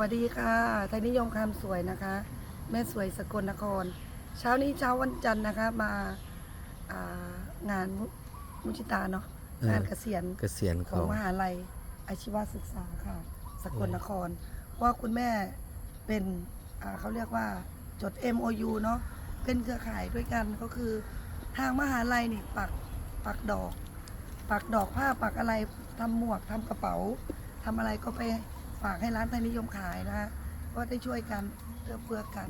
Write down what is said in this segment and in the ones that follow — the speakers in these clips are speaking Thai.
วัสดีค่ะ ไทยนิยมคำสวยนะคะ แม่สวยสกลนคร เช้านี้เช้าวันจันทร์นะคะมาอ่างานมุมุชิตาเนาะเอองานเกษียณเกษียณขอเขางมหาลัยอาชีวศึกษาค่ะ สกลนครเพราะว่าคุณแม่เป็นอ่าเขาเรียกว่าจด MOU เนาะเป็นเครือข่ายด้วยกันก็คือทางมหาลัยนี่ปักปักดอก ปักดอกผ้าปักอะไรทำหมวกทำกระเป๋าทำอะไรก็ไป ฝากให้ร้านไทยนิยมขายนะก็ได้ช่วยกันเอื้อเฟื้อกัน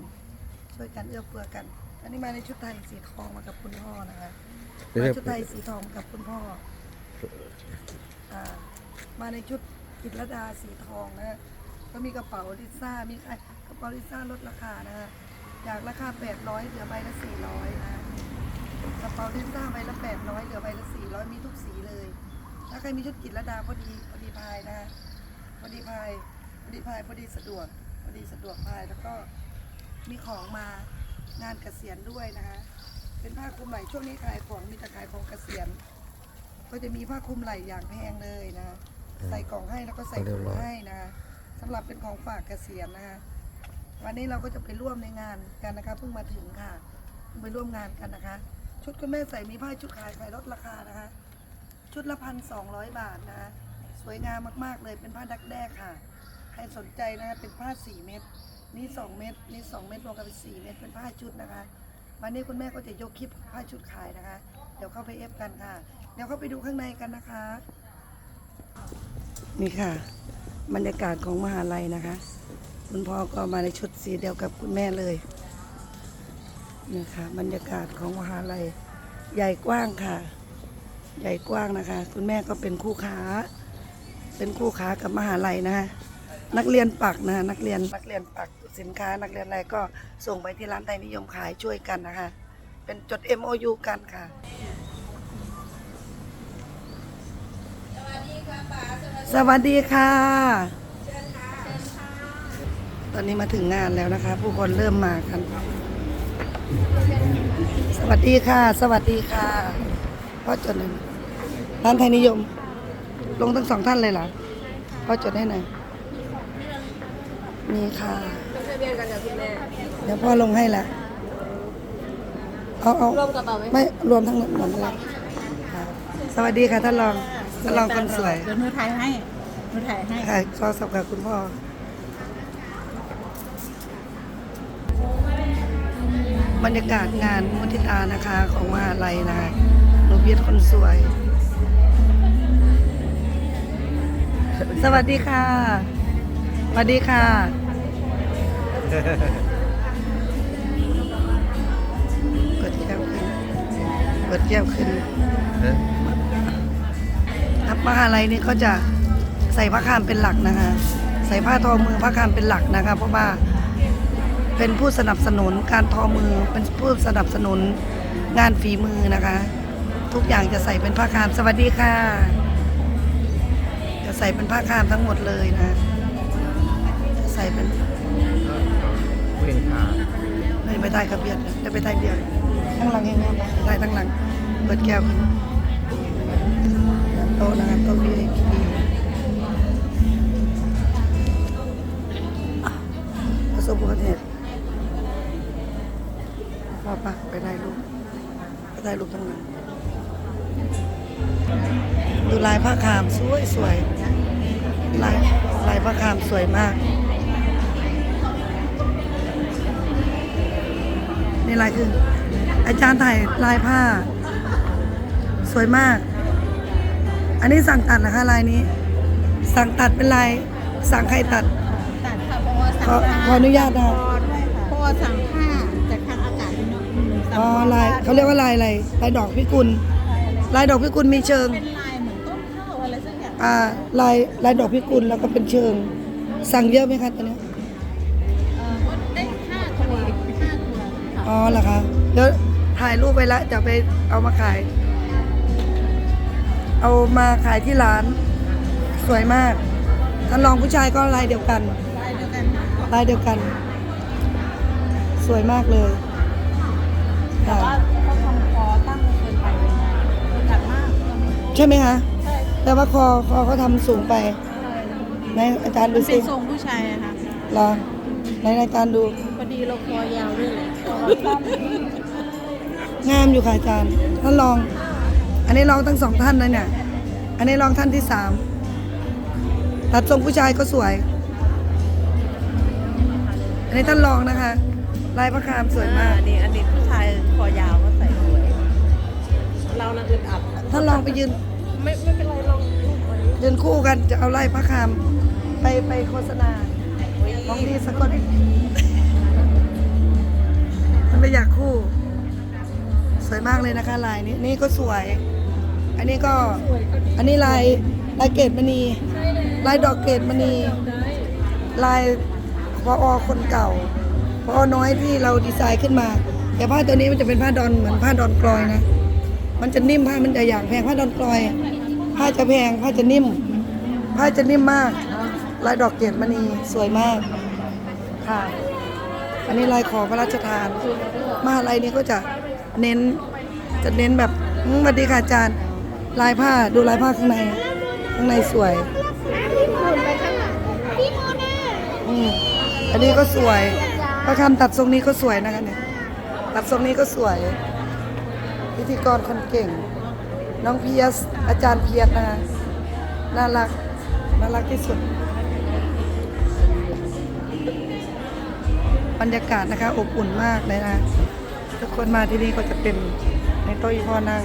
ช่วยกันเอื้อเฟื้อกัน อันนี้มาในชุดไทยสีทองมากับคุณพ่อนะคะมาชุดไทยสีทองกับคุณพ่ออมาในชุดกิตรดาสีทองนะก็มีกระเป๋าลิซ่ามีกระเป๋าลิซ่าลดราคานะฮะจากราคา 800เหลือใบละ 400นะกระเป๋าลิซ่าใบละ 800เหลือใบละ 400 มีทุกสีเลย ถ้าใครมีชุดกิตรดาพอดีพอดีพายนะฮะ อดีพายพอดีพายพอดีสะดวกพอดีสะดวกพายแล้วก็มีของมางานเกษียณด้วยนะคะ เป็นผ้าคลุมไหล่ช่วงนี้ขายของมีแต่ขายของเกษียณ ก็จะมีผ้าคลุมไหล่อย่างแพงเลยนะ ใส่กล่องให้แล้วก็ใส่ถุงให้นะสำหรับเป็นของฝากเกษียณนะคะวันนี้เราก็จะไปร่วมในงานกันนะคะเพิ่งมาถึงค่ะเพิ่งไปร่วมงานกันนะคะ ชุดคุณแม่ใส่มีผ้าชุดขายขายลดราคานะคะ ชุดละพันสองร้อยบาทนะคะ สวยงามมากๆเลยเป็นผ้าดักแด้ค่ะ ใครสนใจนะคะเป็นผ้าสี่เม็ดนี่สองเม็ดนี่สองเม็ดรวมกันเป็นสี่เม็ดเป็นผ้าชุดนะคะ วันนี้คุณแม่ก็จะยกคลิปผ้าชุดขายนะคะ เดี๋ยวเข้าไปเอฟกันค่ะ เดี๋ยวเข้าไปดูข้างในกันนะคะ นี่ค่ะ บรรยากาศของมหาลัยนะคะ คุณพ่อก็มาในชุดสีเดียวกับคุณแม่เลยนี่ค่ะบรรยากาศของมหาลัยใหญ่กว้างค่ะ ใหญ่กว้างนะคะ คุณแม่ก็เป็นคู่ค้า เป็นคู่ค้ากับมหาลัยนะคะนักเรียนปักนะนักเรียนนักเรียนปักสินค้านักเรียนอะไรก็ส่งไปที่ร้านไทยนิยมขายช่วยกันนะคะ เป็นจด MOU กันค่ะสวัสดีค่ะ ตอนนี้มาถึงงานแล้วนะคะ ผู้คนเริ่มมากัน สวัสดีค่ะ สวัสดีค่ะพ่อจดหน่อยร้านไทยนิยม ลงทั้งสองท่านเลยเหรอพ่อจดให้หน่อยมีค่ะ ทะเบียนกันกับคุณแม่เดี๋ยวพ่อลงให้ละเอาเอารวมกระเป๋าไหมไม่รวมทั้งหมดหมดเลยค่ะสวัสดีค่ะท่านรองท่านรองคนสวยเดี๋ยวหนูถ่ายให้หนูถ่ายให้ค่ะโทรศัพท์กับคุณพ่อ บรรยากาศงานมุทิตานะคะของมหาลัยนะคะหนูเบียดคนสวย สวัสดีค่ะ สวัสดีค่ะเปิดแก้วขึ้นเปิดแก้วขึ้นครับมหาลัยนี่ก็จะใส่ผ้าคามเป็นหลักนะคะ ใส่ผ้าทอมือผ้าคามเป็นหลักนะคะ เพราะว่าเป็นผู้สนับสนุนการทอมือเป็นผู้สนับสนุนงานฝีมือนะคะ ทุกอย่างจะใส่เป็นผ้าคามสวัสดีค่ะจะ ใส่เป็นผ้าคามทั้งหมดเลยนะจะใส่เป็นเห็นขาไม่ไปได้กระเบียดจะไปได้เบียดทั้งหลังเองนะได้ทั้งหลัง เปิดแก้วขึ้นโต๊ะนะครับโต๊ะ VIP ประสบอุบัติเหตุพ่อปะไปได้ลูกไปได้ลูกทั้งนั้น ดูลายผ้าคามสวยสวยลายลายผ้าคามสวยมาก นี่ลายคือ อาจารย์ถ่ายลายผ้า สวยมาก อันนี้สั่งตัดนะคะลายนี้ สั่งตัดเป็นลาย สั่งใครตัด ตัดค่ะเพราะว่าสั่งขอขออนุญาตนะด้วยค่ะเพราะว่าสั่งผ้าจากทางอากาศหนูหนูสั่งอ๋อลายเขาเรียกว่าลายอะไรลายดอกพิกุล ลายดอกพิกุลมีเชิง เป็นลายเหมือนต้นข้าวอะไรสักอย่างอ่าลายลายดอกพิกุลแล้วก็เป็นเชิง สั่งเยอะไหมคะตอนนี้เอ่อก็ได้ห้าตัวห้าตัวค่ะอ๋อเหรอคะเดี๋ยวถ่ายรูปไปแล้วจะไปเอามาขาย เอามาขายที่ร้าน สวยมาก ท่านรองผู้ชายก็ลายเดียวกัน ลายเดียวกันค่ะลายเดียวกัน สวยมากเลยแต่ค่ะ ว่า ใช่ไหมคะใช่แต่ว่าคอคอเขาทำสูงไปใช่ไหนอาจารย์ดูเป็สินทรงผู้ชายอะค่ะเหรอในรายการดูพอดีเราคอยาวด้วยเลยงามอยู่ค่ะอาจารย์ท่านลอง อันนี้ลองทั้งสองท่านนะเนี่ย อันนี้ลองท่านที่สามตัดทรงผู้ชายก็สวย อันนี้ท่านลองนะคะลายพระคามสวยมากอันนี้อันนี้ผู้ชายคอยาวก็ใส่สวยเรา น่ะอึดอัดท่านลองไปยืนไม่ไม่เป็นไรลองลูกคนนี้ยืนคู่กันจะเอาไล่พระคามไปไปโฆษณาของดีสกลมันไม่อยากคู่ สวยมากเลยนะคะลายนี้นี่ก็สวย อันนี้ก็อันนี้ลายลายเกตมณีลายดอกเกตมณีลายพออคนเก่าพอน้อยที่เราดีไซน์ขึ้นมา แต่ผ้าตัวนี้มันจะเป็นผ้าดอนเหมือนผ้าดอนกลอยนะ มันจะนิ่มผ้ามันจะอย่างแพงผ้าดอนกลอย ผ้าจะแพงผ้าจะนิ่ม ผ้าจะนิ่มมาก ลายดอกเกตมณีสวยมากค่ะ อันนี้ลายขอพระราชทาน มหาลัยนี้ก็จะเน้นจะเน้นแบบสวัสดีค่ะอาจารย์ ลายผ้าดูลายผ้าข้างใน ข้างในสวยอันนี้ก็สวยพระคำตัดทรงนี้ก็สวยนะคะเนี่ย ตัดทรงนี้ก็สวย พิธีกรคนเก่ง น้องเพียส อาจารย์เพียสนะคะน่ารัก น่ารักที่สุด บรรยากาศนะคะ อบอุ่นมากเลยนะทุกคนมาที่นี่ก็จะเป็นในโต๊ะอีพ่อนั่ง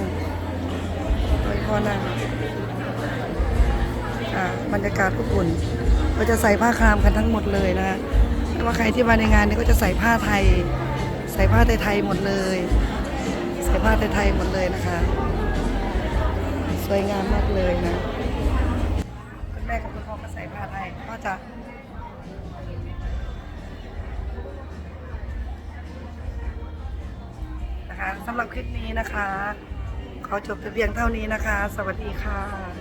โต๊ะอีพ่อนั่งอ่าบรรยากาศอบอุ่นก็จะใส่ผ้าครามกันทั้งหมดเลยนะว่าใครที่มาในงานนี้ก็จะใส่ผ้าไทย ใส่ผ้าไทยๆหมดเลย ส่ผ้าไทยๆหมดเลยนะคะ สวยงามมากเลยนะคุณแม่กับคุณพ่อก็ใส่ผ้าไทยพ่อจะนะคะสำหรับคลิปนี้นะคะ ขอจบเพียงเท่านี้นะคะ สวัสดีค่ะ